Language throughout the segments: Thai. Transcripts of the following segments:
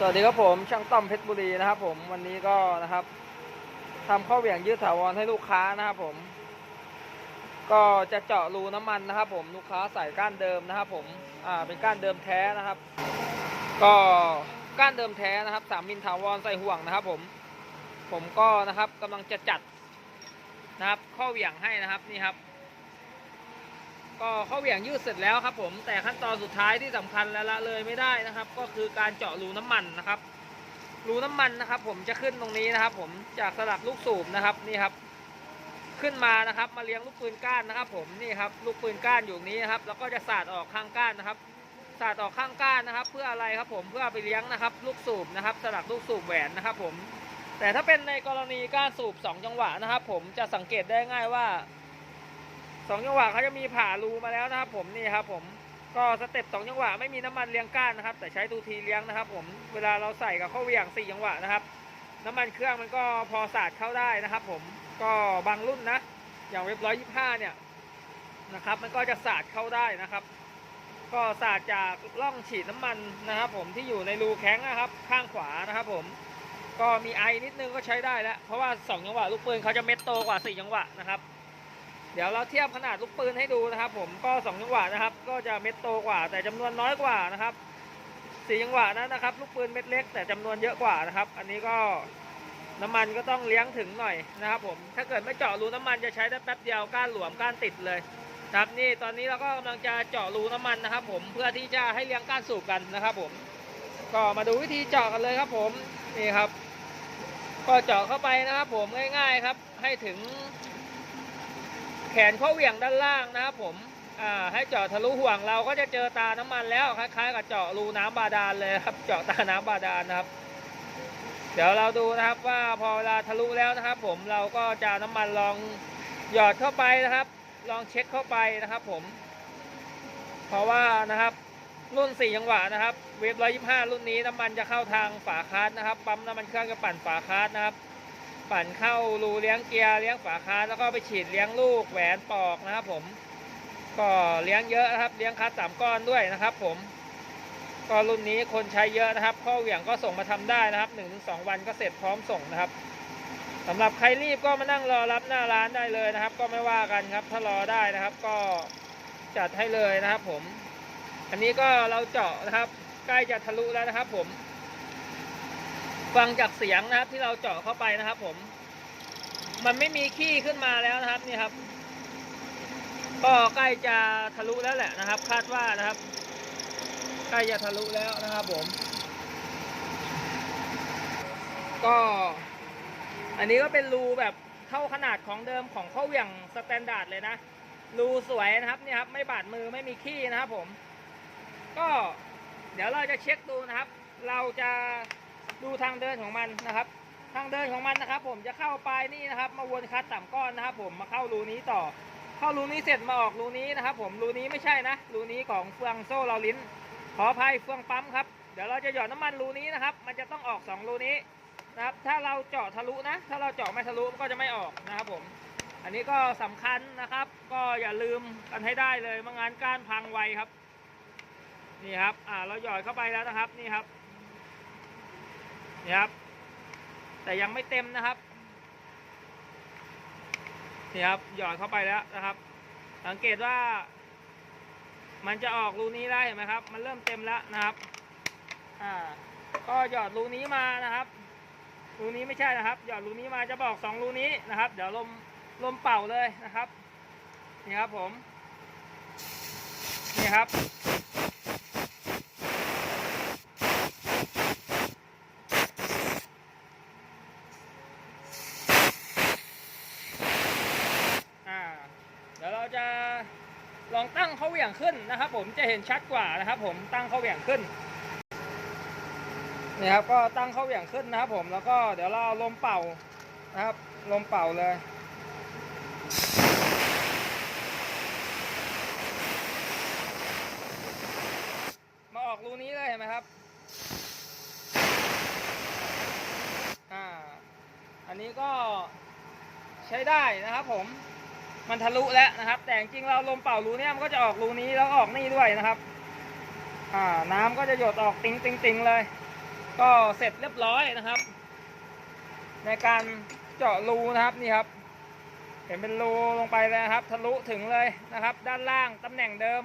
สวัสดีครับผมช่างต้อมเพชรบุรีนะครับ ผมวันนี้ก็นะครับทำข้าวเหวี่ยงยืดถาวรให้ลูกค้านะครับผม ก็จะเจาะรูน้ำมันนะครับ ผมลูกค้าใส่ก้านเดิมนะครับ ผมอ่าเป็นก้านเดิมแท้นะครับ ก็ก้านเดิมแท้นะครับสามมิลถาวรใส่ห่วงนะครับ ผม ผมก็นะครับกำลังจะจัดนะครับ ข้าวเหวี่ยงให้นะครับนี่ครับ ก็ข้าวเหวี่ยงยืดเสร็จแล้วครับผมแต่ขั้นตอนสุดท้ายที่สำคัญและละเลยไม่ได้นะครับ ก็คือการเจาะรูน้ำมันนะครับรูน้ำมันนะครับ ผมจะขึ้นตรงนี้นะครับ ผมจากสลักลูกสูบนะครับนี่ครับ ขึ้นมานะครับ มาเลี้ยงลูกปืนก้านนะครับ ผมนี่ครับลูกปืนก้านอยู่นี้นะครับ แล้วก็จะสาดออกข้างก้านนะครับสาดออกข้างก้านนะครับ เพื่ออะไรครับผมเพื่อไปเลี้ยงนะครับ ลูกสูบนะครับ สลักลูกสูบแหวนนะครับ ผม แต่ถ้าเป็นในกรณีก้านสูบสองจังหวะนะครับ ผมจะสังเกตได้ง่ายว่า สองจังหวะเขาจะมีผ่ารูมาแล้วนะครับ ผมนี่ครับ ผมก็สเต็ปสองจังหวะไม่มีน้ำมันเลี้ยงก้านนะครับ แต่ใช้ตูทีเลี้ยงนะครับ ผมเวลาเราใส่กับข้าวเหวี่ยงสี่จังหวะนะครับ น้ำมันเครื่องมันก็พอสาดเข้าได้นะครับ ผมก็บางรุ่นนะอย่างเว็บร้อยยี่ห้าเนี่ยนะครับ มันก็จะสาดเข้าได้นะครับ ก็สาดจากร่องฉีดน้ำมันนะครับ ผมที่อยู่ในรูแข้งนะครับ ข้างขวานะครับ ผมก็มีไอนิดนึงก็ใช้ได้แล้ว เพราะว่าสองจังหวะลูกปืนเขาจะเม็ดโตกว่าสี่จังหวะนะครับ เดี๋ยวเราเทียบขนาดลูกปืนให้ดูนะครับ ผมก็สองจังหวะนะครับ ก็จะเม็ดโตกว่า แต่จำนวนน้อยกว่านะครับสี่จังหวะนั้นนะครับ ลูกปืนเม็ดเล็ก แต่จำนวนเยอะกว่านะครับ อันนี้ก็น้ำมันก็ต้องเลี้ยงถึงหน่อยนะครับ ผมถ้าเกิดไม่เจาะรูน้ำมันจะใช้ได้แป๊บเดียวก้านหลวมก้านติดเลยนะครับนี่ตอนนี้เราก็กำลังจะเจาะรูน้ำมันนะครับ ผมเพื่อที่จะให้เลี้ยงก้านสูบกันนะครับ ผม ก็มาดูวิธีเจาะกันเลยครับ ผมนี่ครับ ก็เจาะเข้าไปนะครับ ผมง่าย ๆครับ ให้ถึง แขนข้อเหวี่ยงด้านล่างนะครับผมให้เจาะทะลุห่วงเราก็จะเจอตาน้ำมันแล้วคล้ายๆกับเจาะรูน้ำบาดาลเลยครับ เจาะตาน้ำบาดาลนะครับ เดี๋ยวเราดูนะครับว่าพอเวลาทะลุแล้วนะครับ ผมเราก็จะน้ำมันลองหยอดเข้าไปนะครับ ลองเช็คเข้าไปนะครับ ผม เพราะว่านะครับรุ่น4จังหวะนะครับ เวฟ125รุ่นนี้น้ำมันจะเข้าทางฝาคาร์ดนะครับปั๊มน้ำมันเครื่องจะปั่นฝาคาร์ดนะครับ ปั่นเข้ารูเลี้ยงเกียร์เลี้ยงฝาคาแล้วก็ไปฉีดเลี้ยงลูกแหวนปอกนะครับผม ก็เลี้ยงเยอะนะครับ เลี้ยงคัสสามก้อนด้วยนะครับ ผม ก็รุ่นนี้คนใช้เยอะนะครับข้อเหวี่ยงก็ส่งมาทำได้นะครับหนึ่งถึงสองวันก็เสร็จพร้อมส่งนะครับสำหรับใครรีบก็มานั่งรอรับหน้าร้านได้เลยนะครับ ก็ไม่ว่ากันครับ ถ้ารอได้นะครับ ก็จัดให้เลยนะครับ ผม อันนี้ก็เราเจาะนะครับ ใกล้จะทะลุแล้วนะครับ ผม ฟังจากเสียงนะครับที่เราเจาะเข้าไปนะครับ ผม มันไม่มีขี้ขึ้นมาแล้วนะครับนี่ครับ ก็ใกล้จะทะลุแล้วแหละนะครับ คาดว่านะครับ ใกล้จะทะลุแล้วนะครับ ผม ก็ อันนี้ก็เป็นรูแบบเท่าขนาดของเดิมของข้าวเหวี่ยงสแตนดาร์ดเลยนะรูสวยนะครับนี่ครับไม่บาดมือไม่มีขี้นะครับผม ก็เดี๋ยวเราจะเช็คดูนะครับ เราจะ ดูทางเดินของมันนะครับ ทางเดินของมันนะครับ ผมจะเข้าปลายนี่นะครับ มาวนคัดสามก้อนนะครับ ผมมาเข้ารูนี้ต่อ เข้ารูนี้เสร็จมาออกรูนี้นะครับ ผมรูนี้ไม่ใช่นะรูนี้ของเฟืองโซ่เราลิ้น ขออภัยเฟืองปั๊มครับเดี๋ยวเราจะหยอดน้ำมันรูนี้นะครับ มันจะต้องออกสองรูนี้นะครับ ถ้าเราเจาะทะลุนะ ถ้าเราเจาะไม่ทะลุก็จะไม่ออกนะครับ ผม อันนี้ก็สำคัญนะครับ ก็อย่าลืมกันให้ได้เลยไม่งั้นกานพังไวครับ นี่ครับ อ่า เราหยอดเข้าไปแล้วนะครับ นี่ครับ นี่ครับ แต่ยังไม่เต็มนะครับนี่ครับหยอดเข้าไปแล้วนะครับ สังเกตว่า มันจะออกรูนี้ได้เห็นไหมครับ มันเริ่มเต็มแล้วนะครับ อ่า ก็หยอดรูนี้มานะครับ รูนี้ไม่ใช่นะครับ หยอดรูนี้มาจะบอกสองรูนี้นะครับ เดี๋ยวลมลมเป่าเลยนะครับ นี่ครับผม นี่ครับ อ่า เดี๋ยวเราจะ ลองตั้งเขาเหวี่ยงขึ้นนะครับผมจะเห็นชัดกว่านะครับผมตั้งเขาเหวี่ยงขึ้นนี่ครับก็ตั้งเขาเหวี่ยงขึ้นนะครับผมแล้วก็เดี๋ยวเราเอาลมเป่านะครับลมเป่าเลยมาออกรูนี้เลยเห็นไหมครับอ่าอันนี้ก็ใช้ได้นะครับผม มันทะลุแล้วนะครับ แต่จริงเราลมเป่ารูเนี้ยมันก็จะออกรูนี้แล้วออกนี่ด้วยนะครับ อ่าน้ำก็จะหยดออกติงติงติงเลย ก็เสร็จเรียบร้อยนะครับ ในการเจาะรูนะครับนี่ครับ เห็นเป็นรูลงไปเลยครับ ทะลุถึงเลยนะครับ ด้านล่างตำแหน่งเดิม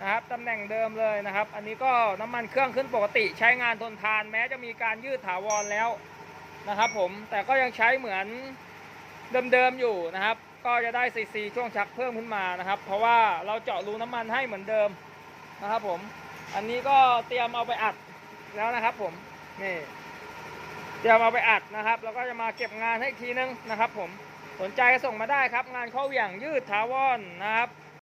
นะครับตำแหน่งเดิมเลยนะครับ อันนี้ก็น้ำมันเครื่องขึ้นปกติใช้งานทนทานแม้จะมีการยืดถาวรแล้วนะครับผมแต่ก็ยังใช้เหมือนเดิมๆอยู่นะครับ ก็จะได้ซีซีช่วงชักเพิ่มขึ้นมานะครับ เพราะว่าเราเจาะรูน้ำมันให้เหมือนเดิมนะครับผม อันนี้ก็เตรียมเอาไปอัดแล้วนะครับผม นี่ เตรียมเอาไปอัดนะครับ แล้วก็จะมาเก็บงานให้อีกทีนึงนะครับผม สนใจก็ส่งมาได้ครับ งานข้อเหวี่ยงยืดทาวรนะครับ